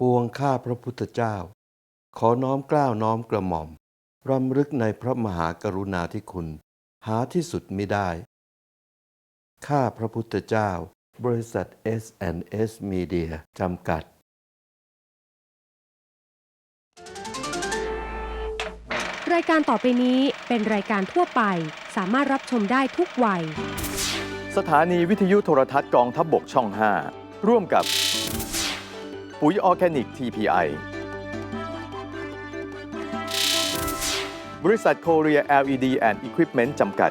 ปวงข้าพระพุทธเจ้า ขอน้อมเกล้าวน้อมกระหม่อม รำลึกในพระมหากรุณาธิคุณ หาที่สุดมิได้ ข้าพระพุทธเจ้า บริษัท S&S Media จำกัดรายการต่อไปนี้เป็นรายการทั่วไป สามารถรับชมได้ทุกวัย สถานีวิทยุโทรทัศน์กองทัพบบกช่อง 5 ร่วมกับ ปุ๋ยออร์แกนิก TPI บริษัทโคเรีย LED and Equipment จำกัด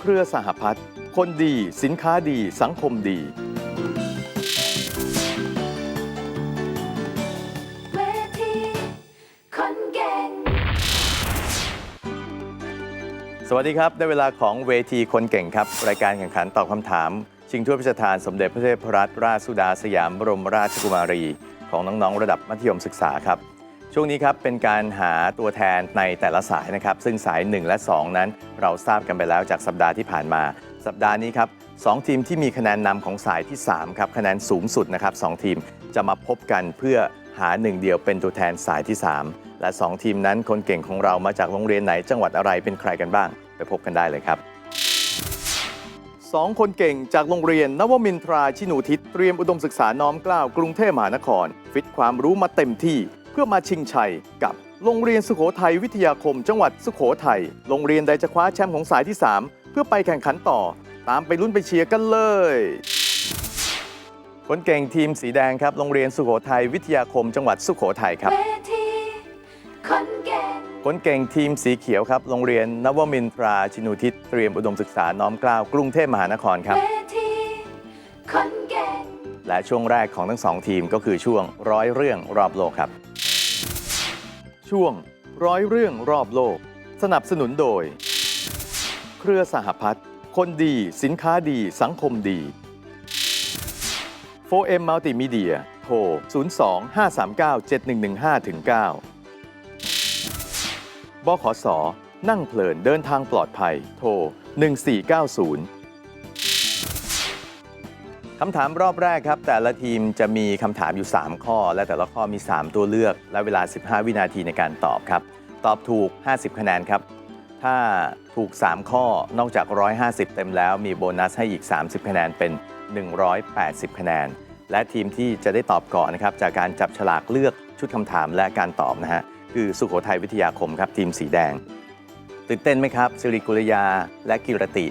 เครือสหพัฒน์คนดี สินค้าดี สังคมดี เวทีคนเก่ง สวัสดีครับ ได้เวลาของเวทีคนเก่งครับ รายการแข่งขันตอบคำถาม ชิงถ้วยพระราชทานสมเด็จพระเทพรัตนราชสุดาสยามบรมราชกุมารี ของน้องๆ ระดับมัธยมศึกษาครับ ช่วงนี้ครับเป็นการหาตัวแทนในแต่ละสายนะครับ ซึ่งสาย 1 และ 2 นั้น เราทราบกันไปแล้วจากสัปดาห์ที่ผ่านมา สัปดาห์นี้ครับสองทีมที่มีคะแนนนำของสายที่3ครับคะแนนสูงสุดนะครับสองทีมจะมาพบกันเพื่อหาหนึ่งเดียวเป็นตัวแทนสายที่ 3 และ 2 ทีมนั้นคนเก่งของเรามาจากโรงเรียนไหนจังหวัดอะไรเป็นใครกันบ้าง ไปพบกันได้เลยครับ สองคนเก่งจากโรงเรียนนวมินทราชินูทิศเตรียมอุดมศึกษาน้อมเกล้าวกรุงเทพมหานคร ฟิตความรู้มาเต็มที่เพื่อมาชิงชัยกับโรงเรียนสุโขทัยวิทยาคม จังหวัดสุโขทัยโรงเรียนใดจะคว้าแชมป์ของสายที่ 3 เพื่อไปแข่งขันต่อ ตามไปลุ้นไปเชียร์กันเลย คนเก่งทีมสีแดงครับโรงเรียนสุโขทัยวิทยาคม จังหวัดสุโขทัยครับ คนเก่งทีมสีเขียวครับ โรงเรียนนวมินทราชินูทิศเตรียมอุดมศึกษาน้อมเกล้าวกรุงเทพมหานครครับ และช่วงแรกของทั้งสองทีมก็คือช่วงร้อยเรื่องรอบโลกครับ ช่วงร้อยเรื่องรอบโลก สนับสนุนโดย เครือสหพัฒน์คนดี สินค้าดีสังคมดี 4M Multimedia โทร 02 539 7115-9 บขส นั่งเพลินเดินทางปลอดภัย โทร 1490 คำถามรอบแรกครับ แต่ละทีมจะมีคำถามอยู่ 3 ข้อ และแต่ละข้อมี 3 ตัวเลือก และเวลา 15 วินาทีในการตอบครับ ตอบถูก 50 คะแนนครับ ถ้าถูก 3 ข้อนอกจาก 150 เต็มแล้ว มีโบนัสให้อีก 30 คะแนนเป็น 180 คะแนน และทีมที่จะได้ตอบก่อนนะครับจากการจับฉลากเลือกชุดคำถามและการตอบนะฮะ คือสุโขทัยวิทยาคมครับทีมสีแดง ตื่นเต้นไหมครับสิริกุลยาและกิรติ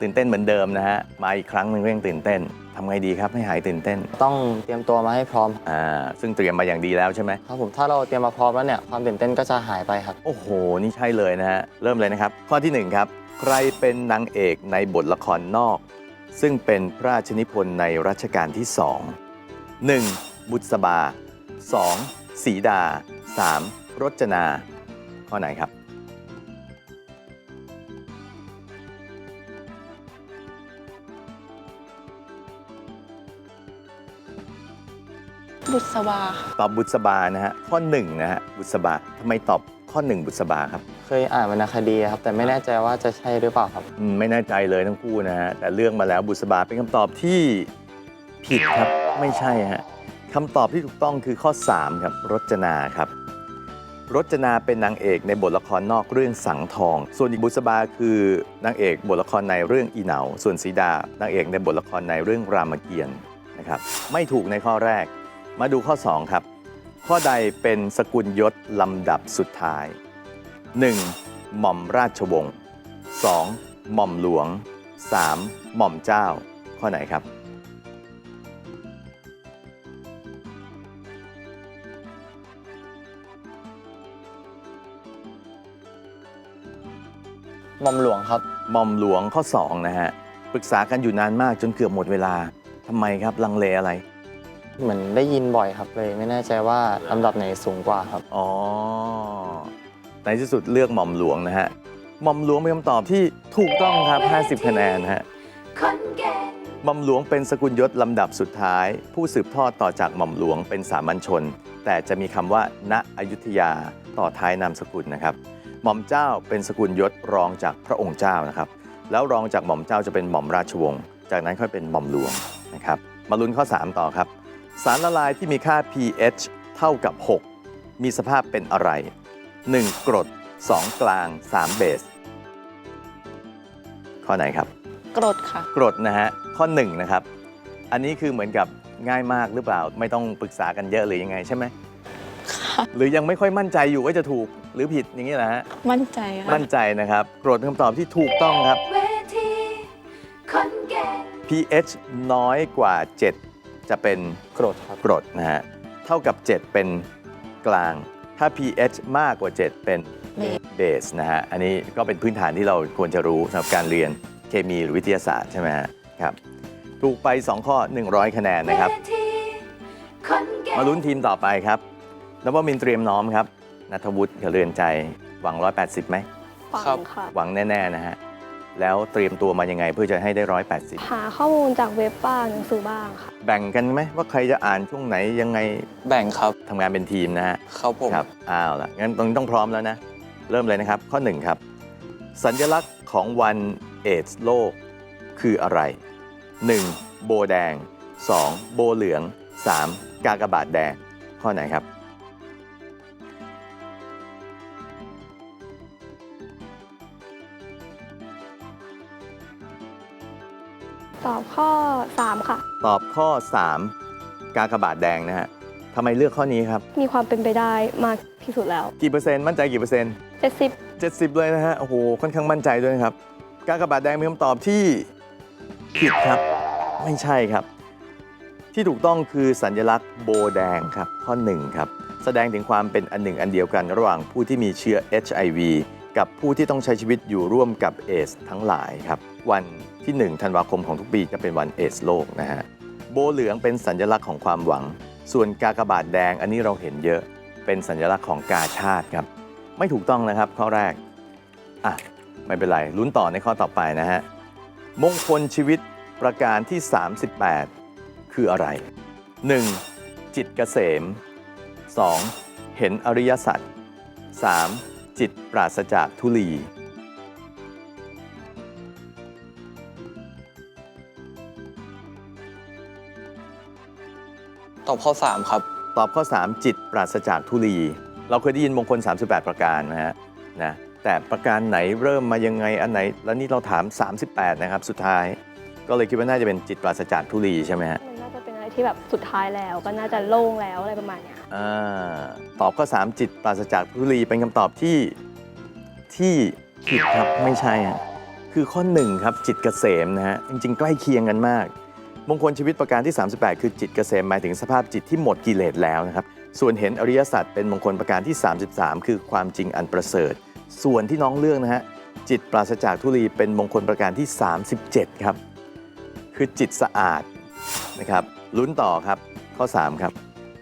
ตื่นเต้นเหมือนเดิมนะฮะมาอีกครั้งหนึ่งก็ยังตื่นเต้นทำไงดีครับให้หายตื่นเต้นต้องเตรียมตัวมาให้พร้อม อ่าซึ่งเตรียมมาอย่างดีแล้วใช่ไหมครับผมถ้าเราเตรียมมาพร้อมแล้วเนี่ยความตื่นเต้นก็จะหายไปครับ โอ้โห นี่ใช่เลยนะฮะเริ่มเลยนะครับ ข้อที่หนึ่งครับ ใครเป็นนางเอกในบทละครนอก ซึ่งเป็นพระราชนิพนธ์ในรัชกาลที่สอง 1. บุษบา 2. สีดา 3. รจนา ข้อไหนครับ บุษบาค่ะตอบบุษบานะฮะข้อหนึ่งนะฮะบุษบาทำไมตอบข้อหนึ่งบุษบาครับเคยอ่านวรรณคดีครับ แต่ไม่แน่ใจว่าจะใช่หรือเปล่าครับ อืมไม่แน่ใจเลยทั้งคู่นะฮะแต่เลือกมาแล้วบุษบาเป็นคำตอบที่ผิดครับไม่ใช่ฮะคำตอบที่ถูกต้องคือข้อ 3 ครับรจนาครับ รจนาเป็นนางเอกในบทละครนอกเรื่องสังทอง ส่วนอีกบุษบาคือนางเอกบทละครในเรื่องอีเหนา ส่วนสีดานางเอกในบทละครในเรื่องรามเกียรติ์นะครับ ไม่ถูกในข้อแรก มาดูข้อ 2 ครับ ข้อใดเป็นสกุลยศลำดับสุดท้าย 1. หม่อมราชวงศ์ 2. หม่อมหลวง 3. หม่อมเจ้า ข้อไหนครับ หม่อมหลวงครับ หม่อมหลวงข้อ2นะฮะปรึกษากันอยู่นานมากจนเกือบหมดเวลาทำไมครับลังเลอะไร เหมือนได้ยินบ่อยครับเลย ไม่แน่ใจว่าลำดับไหนสูงกว่าครับ อ๋อ ในที่สุดเลือกหม่อมหลวงนะฮะ หม่อมหลวงเป็นคำตอบที่ถูกต้องครับ 50 คะแนนนะฮะ คนเก่งหม่อมหลวงเป็นสกุลยศลำดับสุดท้าย ผู้สืบทอดต่อจากหม่อมหลวงเป็นสามัญชน แต่จะมีคำว่า ณอยุธยาต่อท้ายนามสกุลนะครับ หม่อมเจ้าเป็นสกุลยศรองจากพระองค์เจ้านะครับ แล้วรองจากหม่อมเจ้าจะเป็นหม่อมราชวงศ์จากนั้นค่อยเป็นหม่อมหลวงนะครับมาลุ้นข้อ 3 ต่อครับ สารละลายที่มีค่า pH เท่ากับ 6 มีสภาพเป็นอะไร 1. กรด 2 กลาง 3 เบส ข้อไหนครับ กรดค่ะ กรดนะฮะข้อ 1 นะครับ อันนี้คือเหมือนกับง่ายมากหรือเปล่าไม่ต้องปรึกษากันเยอะหรือยังไงใช่ไหมค่ะ หรือยังไม่ค่อยมั่นใจอยู่ว่าจะถูกหรือผิดอย่างนี้แหละฮะ มั่นใจค่ะมั่นใจนะครับกรดเป็นคำตอบที่ถูกต้องครับ เวทีคนเก่ง pH น้อยกว่า 7 จะเป็นกรดครับ กรดนะฮะ เท่ากับ 7 เป็นกลาง ถ้า pH มากกว่า 7 เป็นเบสเบสนะฮะ อันนี้ก็เป็นพื้นฐานที่เราควรจะรู้สำหรับการเรียนเคมีหรือวิทยาศาสตร์ใช่ไหมฮะครับ ถูกไป 2 ข้อ 100 คะแนนนะครับ เวทีคนเก่ง มาลุ้นทีมต่อไปครับ นวมินทร์เตรียมน้อมครับนัทวุฒิกับเรือนใจหวัง 180ไหมฟังค่ะ หวังแน่ ๆ นะฮะ แล้วเตรียมตัวมายังไงเพื่อจะให้ได้ 180 หาข้อมูลจากเว็บบ้างหนังสือบ้างค่ะ แบ่งกันไหมว่าใครจะอ่านช่วงไหนยังไงแบ่งครับทำงานเป็นทีมนะฮะ ครับผม ครับอ้าวล่ะงั้นตรงนี้ต้องพร้อมแล้วนะ เริ่มเลยนะครับ ข้อ1ครับ สัญลักษณ์ของวันเอดส์โลกคืออะไร 1. โบแดง 2. โบเหลือง 3. กากบาทแดง ข้อไหนครับ ตอบข้อ 3 ค่ะ ตอบข้อ 3 กากบาทแดงนะฮะทำไมเลือกข้อนี้ครับ มีความเป็นไปได้มากที่สุดแล้ว กี่เปอร์เซ็นต์ มั่นใจกี่เปอร์เซ็นต์ 70 70 เลยนะฮะ โอ้โห ค่อนข้างมั่นใจด้วยนะครับ กากบาทแดงเป็นคำตอบที่ผิดครับ ไม่ใช่ครับ ที่ถูกต้องคือสัญลักษณ์โบแดงครับ ข้อ 1 ครับ แสดงถึงความเป็นอันหนึ่งอันเดียวกันระหว่างผู้ที่มีเชื้อ HIV กับผู้ที่ต้องใช้ชีวิตอยู่ร่วมกับเอสทั้งหลายครับ วัน ที่ 1 ธันวาคมของทุกปีจะเป็นวันเอสโลกนะฮะ โบเหลืองเป็นสัญลักษณ์ของความหวัง ส่วนกากบาทแดงอันนี้เราเห็นเยอะ เป็นสัญลักษณ์ของกาชาติครับ ไม่ถูกต้องนะครับข้อแรก อะ ไม่เป็นไร ลุ้นต่อในข้อต่อไปนะฮะ มงคลชีวิตประการที่ 38 คืออะไร 1. จิตเกษม 2. เห็นอริยสัจ 3. จิตปราศจากทุลี ตอบข้อ 3 ครับ ตอบข้อ 3 จิตปราศจากทุลี เราเคยได้ยินมงคล 38 ประการนะฮะนะแต่ประการไหนเริ่มมายังไงอันไหน แล้วนี่เราถาม 38 นะครับ สุดท้าย ก็เลยคิดว่าน่าจะเป็นจิตปราศจากทุลีใช่ไหมฮะมันน่าจะเป็นอะไรที่แบบสุดท้ายแล้วก็น่าจะโล่งแล้วอะไรประมาณเนี้ยอ่าตอบข้อ 3 จิตปราศจากทุลีเป็นคำตอบที่ที่ผิดครับไม่ใช่ฮะคือข้อ 1 ครับจิตเกษมนะฮะจริงๆ ใกล้เคียงกันมาก มงคลชีวิตประการที่ 38 คือจิตเกษมหมายถึงสภาพจิตที่หมดกิเลสแล้วนะครับส่วนเห็นอริยสัจเป็นมงคลประการที่ 33 คือความจริงอันประเสริฐ ส่วนที่น้องเลือกนะฮะจิตปราศจากทุลีเป็นมงคลประการที่ 37 ครับ คือจิตสะอาดนะครับลุ้นต่อครับข้อ 3 ครับ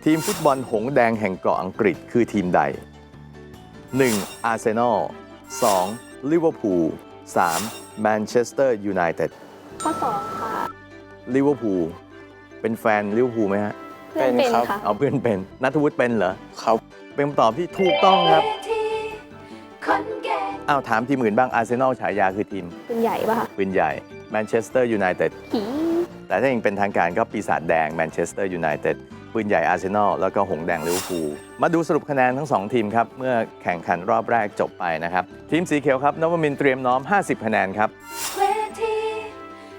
ทีมฟุตบอลหงแดงแห่งเกาะอังกฤษคือทีมใด 1. อาร์เซนอล 2. ลิเวอร์พูล 3. แมนเชสเตอร์ยูไนเต็ดข้อ 2 ค่ะ ลิเวอร์พูลเป็นแฟนลิเวอร์พูลไหมฮะ เพื่อนเป็เป็นนครับค่ะ เอาเพื่อนเป็นนัทวุฒิเป็นเหรอ ครับ เป็นคำตอบที่ถูกต้องครับเวทีคนเก่งอ้าว ถามทีมอื่นบ้างอาร์เซนอลฉายาคือทีมเป็นใหญ่ป่ะคะปืนใหญ่แมนเชสเตอร์ยูไนเต็ดผีแต่ถ้ายังเป็นทางการก็ปีศาจแดงแมนเชสเตอร์ยูไนเต็ดปืนใหญ่อาร์เซนอลแล้วก็หงส์แดงลิเวอร์พูลมาดูสรุปคะแนนทั้ง2ทีมครับ เมื่อแข่งขันรอบแรกจบไปนะครับ ทีมสีเขียวครับนวมินทร์เตรียมน้อม 50 คะแนนครับเว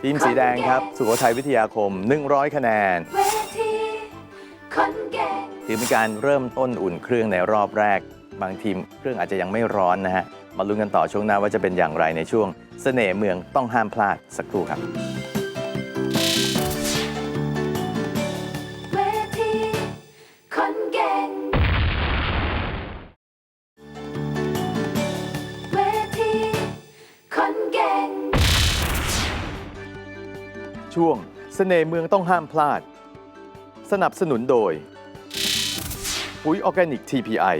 ทีมสีแดงครับ สุโขทัยวิทยาคม 100 คะแนน เวทีคนเก่งถือเป็นการเริ่มต้นอุ่นเครื่องในรอบแรก บางทีมเครื่องอาจจะยังไม่ร้อนนะฮะ มาลุ้นกันต่อช่วงหน้าว่าจะเป็นอย่างไรในช่วงเสน่ห์เมืองต้องห้ามพลาดสักครู่ครับ เสน่ห์เมืองต้องห้ามพลาด สนับสนุนโดย ปุ๋ยออร์แกนิก TPI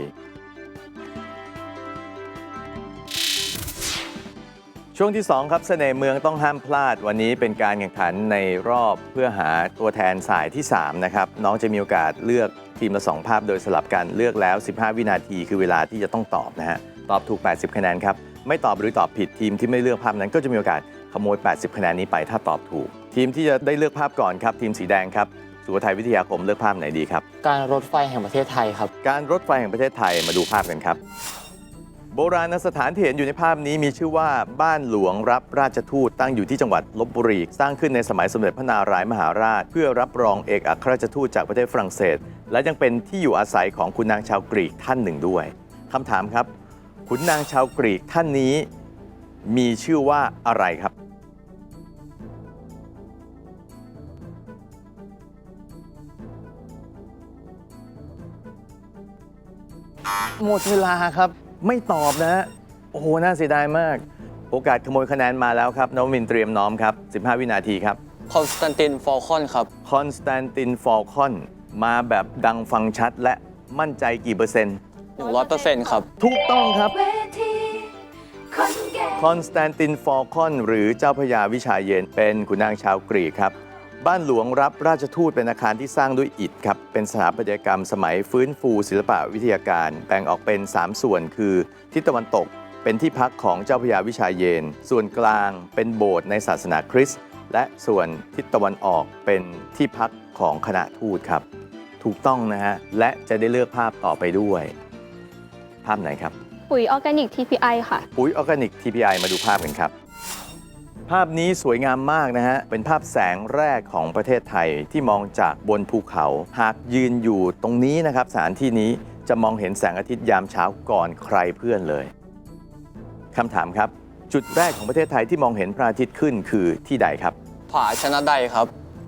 ช่วงที่ 2 ครับเสน่ห์เมืองต้องห้ามพลาด วันนี้เป็นการแข่งขันในรอบเพื่อหาตัวแทนสายที่ 3 นะครับ น้องจะมีโอกาสเลือกทีมละ 2 ภาพโดยสลับกันเลือกแล้ว 15 วินาทีคือเวลาที่จะต้องตอบนะฮะ ตอบถูก 80 คะแนนครับ ไม่ตอบหรือตอบผิดทีมที่ไม่เลือกภาพนั้นก็จะมีโอกาสขโมย 80 คะแนนนี้ไปถ้าตอบถูก ทีมที่จะได้เลือกภาพก่อนครับ ทีมสีแดงครับสุโขทัยวิทยาคมเลือกภาพไหนดีครับ การรถไฟแห่งประเทศไทยครับ การรถไฟแห่งประเทศไทยมาดูภาพกันครับ โบราณสถานที่เห็นอยู่ในภาพนี้มีชื่อว่าบ้านหลวงรับราชทูตตั้งอยู่ที่จังหวัดลบบุรี สร้างขึ้นในสมัยสมเด็จพระนารายมหาราช เพื่อรับรองเอกอัครราชทูตจากประเทศฝรั่งเศส และยังเป็นที่อยู่อาศัยของคุณนางชาวกรีกท่านหนึ่งด้วยคำถามครับขุนนางชาวกรีกท่านนี้ มีชื่อว่าอะไรครับ หมดเวลาครับ ไม่ตอบนะฮะโอ้โห น่าเสียดายมาก โอกาสขโมยคะแนนมาแล้วครับนวมินทร์เตรียมน้อมครับ 15 วินาทีครับ คอนสแตนตินฟอลคอนครับ คอนสแตนตินฟอลคอน มาแบบดังฟังชัดและมั่นใจกี่เปอร์เซ็นต์ 100%ครับ ถูกต้องครับ เวทีคนเก่ง คอนสแตนตินฟอลคอน หรือเจ้าพระยาวิชาเย็น เป็นขุนนางชาวกรีกครับ บ้านหลวงรับราชทูตเป็นอาคารที่สร้างด้วยอิฐครับ เป็นสถาปัตยกรรมสมัยฟื้นฟูศิลปะวิทยาการ แบ่งออกเป็น 3 ส่วนคือทิศตะวันตก เป็นที่พักของเจ้าพระยาวิชาเยน ส่วนกลางเป็นโบสถ์ในศาสนาคริสต์ และส่วนทิศตะวันออกเป็นที่พักของคณะทูตครับ ถูกต้องนะฮะ และจะได้เลือกภาพต่อไปด้วย ภาพไหนครับ ปุ๋ยออร์แกนิก TPI ค่ะ ปุ๋ยออร์แกนิก TPI มาดูภาพกันครับ ภาพนี้สวยงามมากนะฮะ เป็นภาพแสงแรกของประเทศไทยที่มองจากบนภูเขา หากยืนอยู่ตรงนี้นะครับสถานที่นี้จะมองเห็นแสงอาทิตย์ยามเช้าก่อนใครเพื่อนเลยคำถามครับ จุดแรกของประเทศไทยที่มองเห็นพระอาทิตย์ขึ้นคือที่ใดครับ ผาชนะใดครับ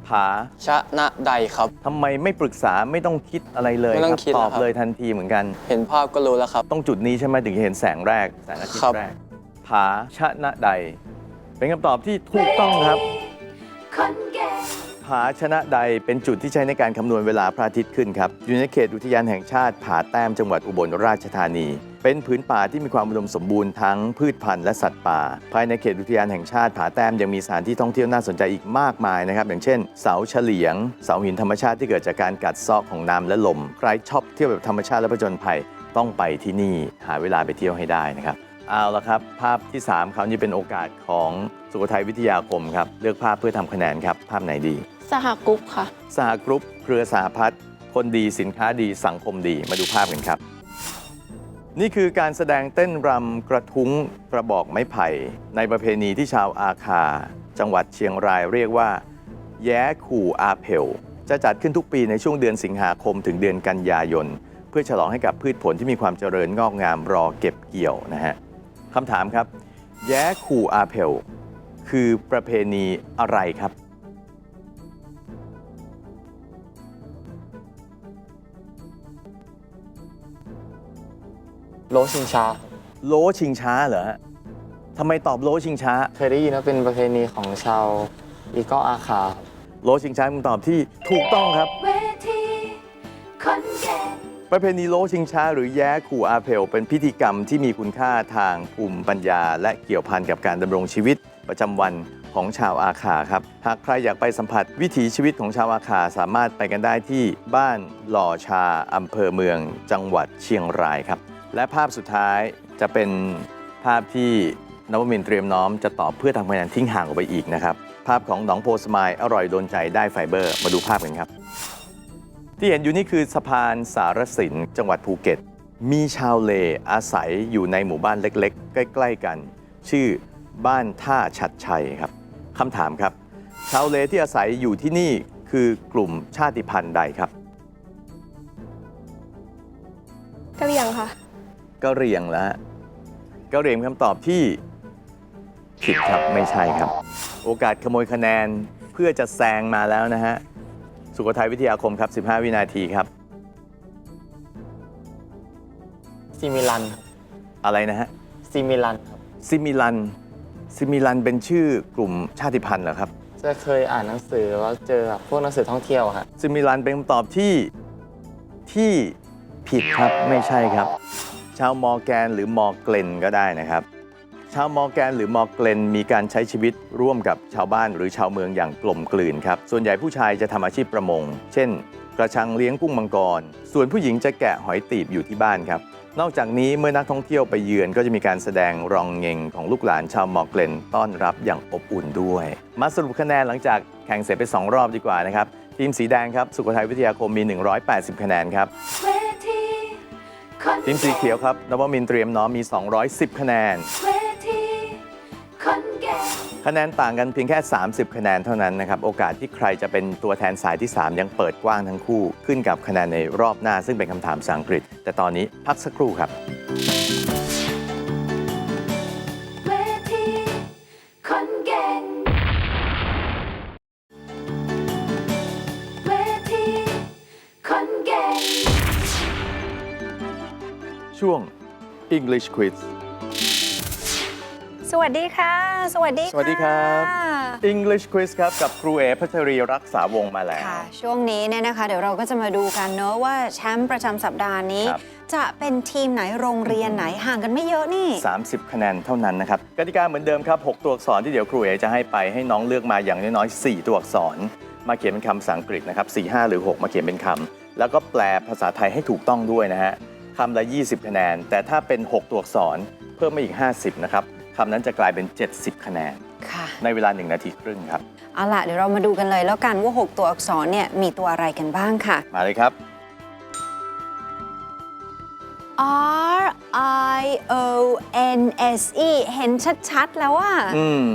ผาชนะใดครับ ทำไมไม่ปรึกษาไม่ต้องคิดอะไรเลยไม่ต้คอรังคิดตอบนะครับ เลยทันทีเหมือนกัน เห็นภาพก็รู้แล้วครับ ต้องจุดนี้ใช่ไหมถึงจะเห็นแสงแรกแสงอาทิตครับ ย์แรกผาชนะใด เป็นคำตอบที่ถูกต้องครับ ผาชนะใดเป็นจุดที่ใช้ในการคำนวณเวลาพระอาทิตย์ขึ้นครับ อยู่ในเขตอุทยานแห่งชาติผาแต้มจังหวัดอุบลราชธานี เป็นผืนป่าที่มีความอุดมสมบูรณ์ทั้งพืชพันธุ์และสัตว์ป่า ภายในเขตอุทยานแห่งชาติผาแต้มยังมีสถานที่ท่องเที่ยวน่าสนใจอีกมากมายนะครับ อย่างเช่น เสาเฉลียง เสาหินธรรมชาติที่เกิดจากการกัดเซอกของน้ำและลม ใครชอบเที่ยวแบบธรรมชาติและผจญภัยต้องไปที่นี่หาเวลาไปเที่ยวให้ได้นะครับ เอาละครับ ภาพที่ 3คราวนี้เป็นโอกาสของสุโขทัยวิทยาคมครับ เลือกภาพเพื่อทำคะแนนครับ ภาพไหนดี สหกรุ๊ปค่ะ สหกรุ๊ปเครือสหพัฒน์คนดีสินค้าดีสังคมดีมาดูภาพกันครับ นี่คือการแสดงเต้นรำกระทุ้งกระบอกไม้ไผ่ ในประเพณีที่ชาวอาคา จังหวัดเชียงรายเรียกว่า แย้ขู่อาเพลจะจัดขึ้นทุกปีในช่วงเดือนสิงหาคมถึงเดือนกันยายน เพื่อฉลองให้กับพืชผลที่มีความเจริญงอกงามรอเก็บเกี่ยวนะฮะ คำถามครับ แย้ขู่อาเพล คือประเพณีอะไรครับ โลชิงช้าครับโลชิงช้าเหรอฮะทำไมตอบโลชิงช้า เคยได้ยินว่าเป็นประเพณีของชาวอีเกออาคาครับโลชิงช้าเป็นคำตอบที่ถูกต้องครับเวทีคนเก่ง ประเพณีโลชิงช้าหรือแย้ขู่อาเพลเป็นพิธีกรรมที่มีคุณค่าทางภูมิปัญญา และเกี่ยวพันกับการดำรงชีวิตประจำวันของชาวอาคาครับ หากใครอยากไปสัมผัสวิถีชีวิตของชาวอาคาสามารถไปกันได้ที่บ้านหล่อชาอำเภอเมือง จังหวัดเชียงรายครับ และภาพสุดท้ายจะเป็นภาพที่นวมินทร์เตรียมน้อมจะตอบเพื่อทำคะแนนทิ้งห่างออกไปอีกนะครับ ภาพของหนองโพสมายอร่อยโดนใจได้ไฟเบอร์ มาดูภาพกันครับ ที่เห็นอยู่นี่คือสะพานสารสินจังหวัดภูเก็ต มีชาวเลอาศัยอยู่ในหมู่บ้านเล็ก ๆ ใกล้ ๆ กัน ชื่อบ้านท่าชัดชัยครับคำถามครับ ชาวเลที่อาศัยอยู่ที่นี่คือกลุ่มชาติพันธุ์ใดครับกะเหรี่ยงค่ะกะเหรี่ยงแล้วฮะกะเหรี่ยงเป็นคำตอบที่ผิดครับไม่ใช่ครับ โอกาสขโมยคะแนนเพื่อจะแซงมาแล้วนะฮะ สุโขทัยวิทยาคมครับ 15 วินาทีครับซิมิลันครับอะไรนะฮะซิมิลันครับซิมิลันซิมิลันเป็นชื่อกลุ่มชาติพันธุ์เหรอครับ จะเคยอ่านหนังสือแล้วเจอแบบพวกหนังสือท่องเที่ยวครับซิมิลันเป็นคำตอบที่ที่ผิดครับไม่ใช่ครับ ชาวมอร์แกนหรือมอร์เกลนก็ได้นะครับ ชาวมอร์แกนหรือมอร์เกลนมีการใช้ชีวิตร่วมกับชาวบ้านหรือชาวเมืองอย่างกลมกลืนครับ ส่วนใหญ่ผู้ชายจะทำอาชีพประมง เช่น กระชังเลี้ยงกุ้งมังกร ส่วนผู้หญิงจะแกะหอยตีบอยู่ที่บ้านครับ นอกจากนี้เมื่อนักท่องเที่ยวไปเยือนก็จะมีการแสดงรองเงงของลูกหลานชาวมอร์เกลนต้อนรับอย่างอบอุ่นด้วย มาสรุปคะแนนหลังจากแข่งเสร็จไป 2 รอบดีกว่านะครับ ทีมสีแดงครับสุโขทัยวิทยาคมมี 180 คะแนนครับเวทีคนทีมสีเขียวครับนวมินทร์เตรียมน้อมมี 210 คะแนนเวทีคนเก่ง คะแนนต่างกันเพียงแค่ 30 คะแนนเท่านั้นนะครับ โอกาสที่ใครจะเป็นตัวแทนสายที่ 3 ยังเปิดกว้างทั้งคู่ ขึ้นกับคะแนนในรอบหน้า ซึ่งเป็นคำถามภาษาอังกฤษ แต่ตอนนี้พักสักครู่ครับ เวทีคนเก่ง เวทีคนเก่ง ช่วง English Quiz ส วัสดีค่ะ สวัสดีสวัสดีครับะ English Quiz ครับ กับครูเอพัชรีรักษาวงศ์มาแล้ว ค่ะ ช่วงนี้เนี่ยนะคะ เดี๋ยวเราก็จะมาดูกันเนอะว่าแชมป์ประจำสัปดาห์นี้ ครับ จะเป็นทีมไหนโรงเรียนไหนห่างกันไม่เยอะนี่ 30 คะแนนเท่านั้นนะครับ กติกาเหมือนเดิมครับ 6 ตัวอักษรที่เดี๋ยวครูเอจะให้ไปให้น้องเลือกมาอย่างน้อยๆ4 ตัวอักษร มาเขียนเป็นคำภาษาอังกฤษนะครับ4 5 หรือ 6 มาเขียนเป็นคำ แล้วก็แปลภาษาไทยให้ถูกต้องด้วยนะฮะคำละ 20 คะแนน แต่ถ้าเป็น 6 ตัวอักษรเพิ่มมาอีก 50 นะครับ คำนั้นจะกลายเป็น 70 คะแนน ค่ะ ในเวลา 1 นาทีครึ่งครับ เอาล่ะ เดี๋ยวเรามาดูกันเลยแล้วกันว่า 6 ตัวอักษรเนี่ยมีตัวอะไรกันบ้างค่ะ มาเลยครับ R I O N S E เห็นชัด ๆ แล้วว่าอืม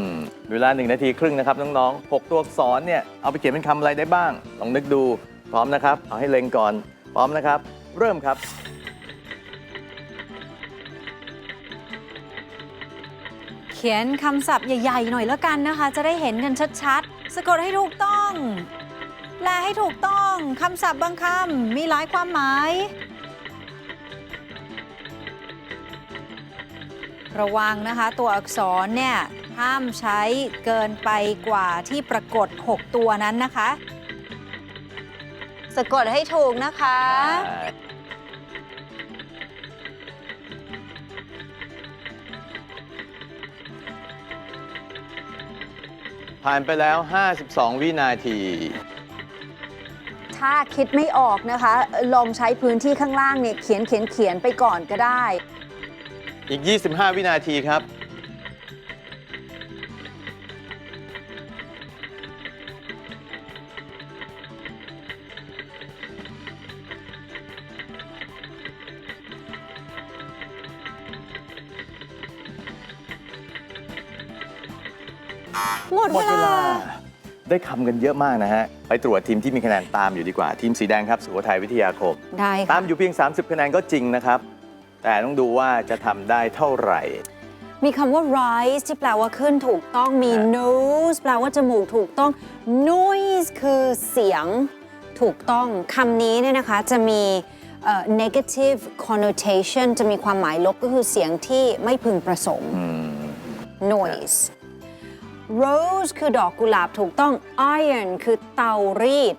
เวลา 1 นาทีครึ่งนะครับ น้องๆ 6 ตัวอักษรเนี่ย เอาไปเขียนเป็นคำอะไรได้บ้าง ลองนึกดู พร้อมนะครับ เอาให้เล็งก่อน พร้อมนะครับ เริ่มครับ ขียนคำศัพท์ใหญ่ ๆ หน่อยแล้วกันนะคะ จะได้เห็นกันชัดๆ สะกดให้ถูกต้อง แปลให้ถูกต้องคำศัพท์บางคำมีหลายความหมาย ระวังนะคะ ตัวอักษรเนี่ย ห้ามใช้เกินไปกว่าที่ปรากฏ 6 ตัวนั้นนะคะ สะกดให้ถูกนะคะ ผ่านไปแล้ว 52 วินาที ถ้าคิดไม่ออกนะคะ ลองใช้พื้นที่ข้างล่างเนี่ยเขียนเขียนเขียนไปก่อนก็ได้ อีก 25 วินาทีครับ หมดหมเวดเวลา ลา ได้คำกันเยอะมากนะฮะ ไปตรวจทีมที่มีคะแนนตามอยู่ดีกว่า ทีมสีแดงครับ สุโขทัยวิทยาคม ได้ตาค่ะ มอยู่เพียง 30 คะแนนก็จริงนะครับ แต่ต้องดูว่าจะทำได้เท่าไหร่ มีคำว่า rise ที่แปลว่าขึ้นถูกต้อง มีครับ nose แปลว่าจมูกถูกต้อง noise คือเสียงถูกต้อง คำนี้เนี่ยนะคะจะมีเอ่อ negative connotation จะมีความหมายลบก็คือเสียงที่ไม่พึงประสงค์อืม noise rose คือดอกกุหลาบถูกต้อง iron คือเตารีด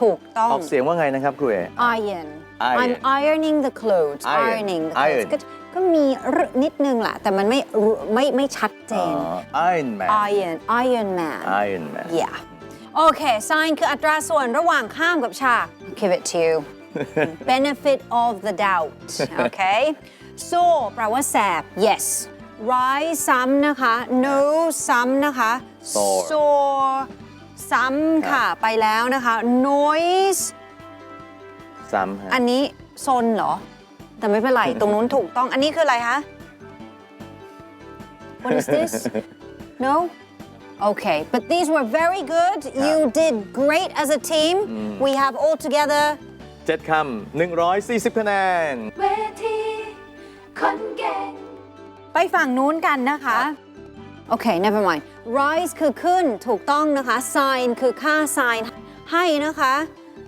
ถูกต้อง ออกเสียงว่าไงนะครับครูเอ iron Iron I'm ironing the clothes Iron ironing the clothes Iron ก็ก็มีรึนิดนึงแหละ แต่มันไม่รึไม่ไม่ชัดเจอ๋อน Iron Man iron iron man Iron Man yeah โอเค sign คืออัตราส่วนระหว่างข้ามกับฉาก give it to you benefit of the doubt โอเค so แปลว่าแสบ yes rise ซ้ำนะคะ no ซ้ำนะคะ Sore sore ซ้ำค่ะ ไปแล้วนะคะ noise ซ้ำฮะอันนี้ซนเหรอ แต่ไม่เป็นไร ตรงนู้นถูกต้อง อันนี้คืออะไรคะ What is this No Okay but these were very good you did great as a team we have all together เจ็ดคำ140 คะแนนเวทีคน ไปฝั่งนู้นกันนะคะ โอเค never mind rise คือขึ้นถูกต้องนะคะ sign คือค่า sign ให้นะคะ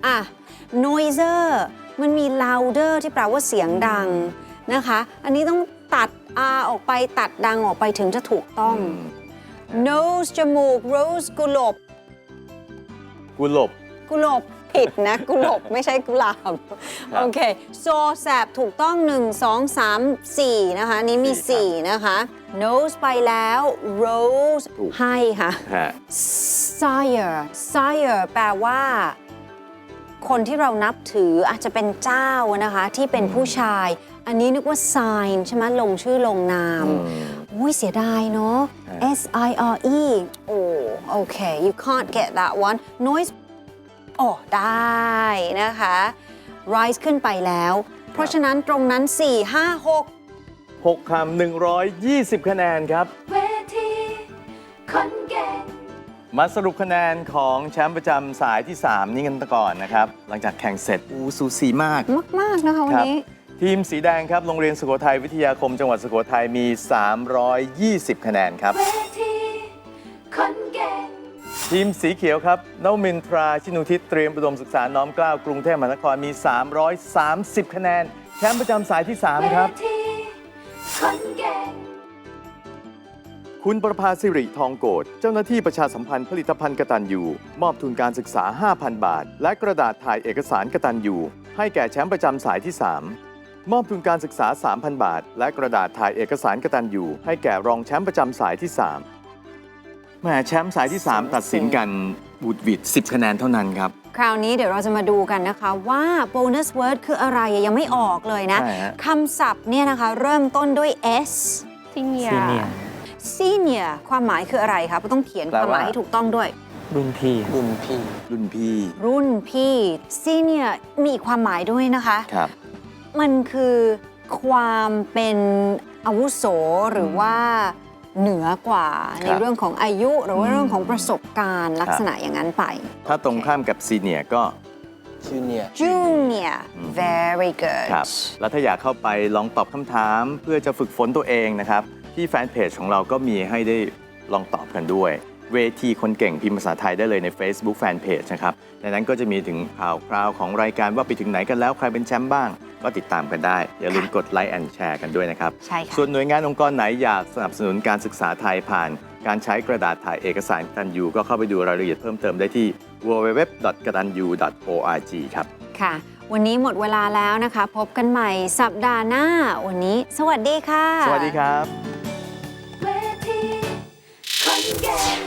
อะ noiser มันมี louder ที่แปลว่าเสียงดังนะคะ อันนี้ต้องตัด r ออกไปตัดดังออกไปถึงจะถูกต้อง nose จมูก rose กุหลบ กุหลบ กุหลบผิดนะกุหลบไม่ใช่กุหลาบโอเคโซแสบถูกต้อง 1 2 3 4 นะคะอันนี้มีสี่ครับ4นะคะ nose ไปแล้ว rose ถูก ให้ค่ะ ฮะ sire sire แปลว่า คนที่เรานับถืออาจจะเป็นเจ้านะคะ ที่เป็นผู้ชาย อันนี้นึกว่า sign ใช่ไหมลงชื่อลงนามอืมโอ้ยเสียดายเนาะใช่ S I R E โอ้โอเค you can't get that one noise โอ้ได้นะคะ rise ขึ้นไปแล้ว เพราะฉะนั้นตรงนั้น 4 5 6 6คำ120 คะแนนครับ เวทีคนเก่งมาสรุปคะแนนของแชมป์ประจำสายที่ 3 นี่กันก่อนนะครับ หลังจากแข่งเสร็จอูสูสีมาก มาก ๆ นะคะวันครับนี้ ทีมสีแดงครับ โรงเรียนสุโขทัยวิทยาคมจังหวัดสุโขทัยมี 320 คะแนนครับ เวทีคนเก่ง ทีมสีเขียวครับนวมินทราชินุทิศเตรียมอุดมศึกษาน้อมเกล้ากรุงเทพมหานครมี 330 คะแนน แชมป์ประจำสายที่ 3 ครับ คุณประภาสิริทองโกดเจ้าหน้าที่ประชาสัมพันธ์ผลิตภัณฑ์กตันยูมอบทุนการศึกษา 5,000 บาท และกระดาษถ่ายเอกสารกตันยูให้แก่แชมป์ประจำสายที่ 3 มอบทุนการศึกษา 3,000 บาท และกระดาษถ่ายเอกสารกตันยูให้แก่รองแชมป์ประจำสายที่ 3 แหมแชมป์สายที่ 3 ตัดสินกันบูดหวิด10 คะแนนเท่านั้นครับ คราวนี้เดี๋ยวเราจะมาดูกันนะคะว่า bonus word คืออะไรยังไม่ออกเลยนะใช่ฮะ คำศัพท์เนี่ยนะคะเริ่มต้นด้วย S ซีเนีย senior senior ความหมายคืออะไรคะต้องเขียนแปลความหมายว่าให้ถูกต้องด้วย รุ่นพี่รุ่นพี่รุ่นพี่รุ่นพี่ senior มีอีกความหมายด้วยนะคะ ครับ มันคือความเป็นอาวุโสหรือว่า เหนือกว่าในเรื่องของอายุหรือว่าเรื่องของประสบการณ์ลักษณะอย่างนั้นไป ถ้าตรงข้ามกับซีเนียก็ junior junior very good ครับแล้วถ้าอยากเข้าไปลองตอบคำถามเพื่อจะฝึกฝนตัวเองนะครับ ที่แฟนเพจของเราก็มีให้ได้ลองตอบกันด้วย เวทีคนเก่งพิมพ์ภาษาไทยได้เลยใน Facebook Fanpage นะครับ ในนั้นก็จะมีถึงข่าวคราวของรายการว่าไปถึงไหนกันแล้วใครเป็นแชมป์บ้าง ก็ติดตามกันได้ อย่าลืมกดไลค์แอนแชร์กันด้วยนะครับ ใช่ค่ะ ส่วนหน่วยงานองค์กรไหนอยากสนับสนุนการศึกษาไทยผ่าน การใช้กระดาษถ่ายเอกสารกันยูก็เข้าไปดูรายละเอียดเพิ่มเติมได้ที่ www.gatanyu.org ครับ ค่ะ วันนี้หมดเวลาแล้วนะคะ พบกันใหม่สัปดาห์หน้า วันนี้ สวัสดีค่ะ สวัสดีครับเวทีคนเก่ง